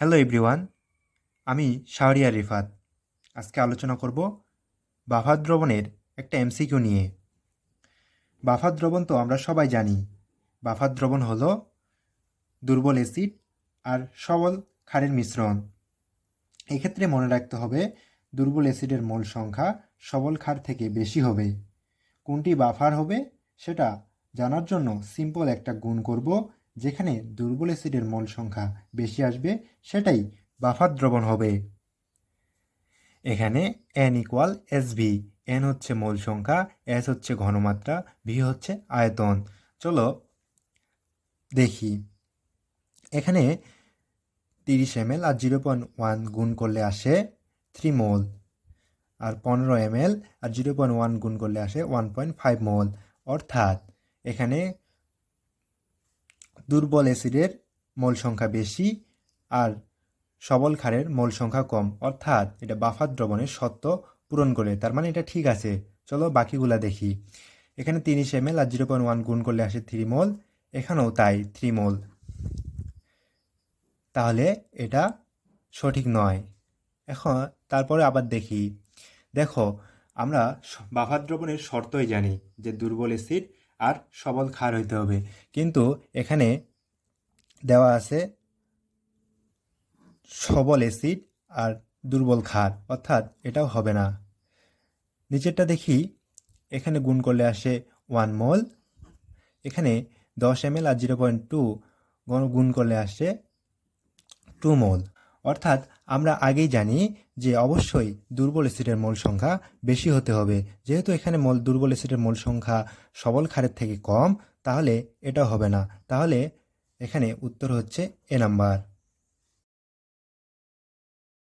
Hello everyone আমি শাহরিয়া রিফাত। আজকে আলোচনা করব বাফার দ্রবণের একটা এমসিকিউ নিয়ে। বাফার দ্রবণ তো আমরা সবাই জানি। বাফার দ্রবণ হল দুর্বল অ্যাসিড আর সবল ক্ষারের মিশ্রণ। এক্ষেত্রে মনে রাখতে হবে দুর্বল অ্যাসিডের মোল সংখ্যা সবল ক্ষার থেকে বেশি হবে। কোনটি বাফার হবে সেটা জানার জন্য সিম্পল একটা গুণ করব যেখানে দুর্বল অ্যাসিডের মোল সংখ্যা বেশি আসবে, সেটাই বাফার দ্রবণ হবে। এখানে N equal S V N হচ্ছে মোল সংখ্যা এস হচ্ছে ঘনমাত্রা ভি হচ্ছে আয়তন। চলো দেখি। এখানে তিরিশ এম আর জিরো পয়েন্ট ওয়ান গুণ করলে আসে থ্রি মোল আর পনেরো এম আর জিরো পয়েন্ট ওয়ান গুণ করলে আসে ওয়ান পয়েন্ট ফাইভ মোল। অর্থাৎ এখানে দুর্বল অ্যাসিডের মোল সংখ্যা বেশি আর সবল ক্ষারের মোল সংখ্যা কম। অর্থাৎ এটা বাফার দ্রবণের সত্য পূরণ করে। তার মানে এটা ঠিক আছে। চলো বাকিগুলা দেখি। এখানে তিরিশ এম এল আর জিরো পয়েন্ট ওয়ান গুণ করলে আসে থ্রি মোল এখানেও তাই থ্রি মোল তাহলে এটা সঠিক নয়। এখন তারপরে আবার দেখি। দেখো, আমরা বাফার দ্রবণের শর্তই জানি যে দুর্বল অ্যাসিড আর সবল ক্ষার হইতে হবে। কিন্তু এখানে দেওয়া আছে সবল অ্যাসিড আর দুর্বল ক্ষার অর্থাৎ এটাও হবে না। নিচেরটা দেখি, এখানে গুণ করলে আসে ওয়ান মোল এখানে দশ এম এল আর জিরো পয়েন্ট টু গুণ করলে আসে টু মোল অর্থাৎ আমরা আগেই জানি যে অবশ্যই দুর্বল অ্যাসিডের মোল সংখ্যা বেশি হতে হবে। যেহেতু এখানে মোল দুর্বল অ্যাসিডের মোল সংখ্যা সবল খারের থেকে কম, তাহলে এটা হবে না। তাহলে এখানে উত্তর হচ্ছে এ নাম্বার।